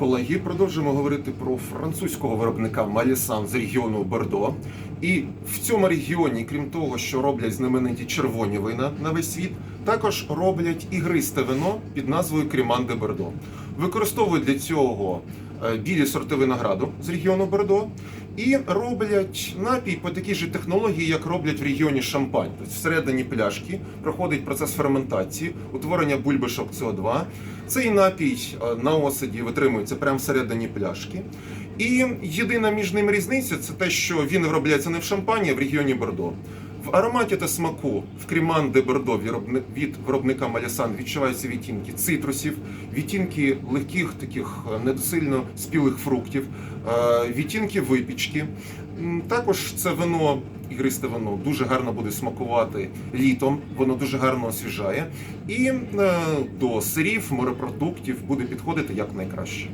Колеги, продовжуємо говорити про французького виробника Малісан з регіону Бордо. І в цьому регіоні, крім того, що роблять знамениті червоні вина на весь світ, також роблять ігристе вино під назвою Кріман де Бордо. Використовують для цього білі сорти винограду з регіону Бордо і роблять напій по такій же технології, як роблять в регіоні Шампань. Тобто всередині пляшки проходить процес ферментації, утворення бульбашок СО2. Цей напій е, на осаді витримується прямо всередині пляшки. І єдина між ними різниця це те, що він виробляється не в шампані, а в регіоні Бордо. В ароматі та смаку в Кріман де Бордо від виробника Малясан відчуваються відтінки цитрусів, відтінки легких таких е, недосильно спілих фруктів, е, відтінки випічки. Також це вино, ігристе вино, дуже гарно буде смакувати літом, воно дуже гарно освіжає. І е, до сирів, морепродуктів буде підходити як найкраще.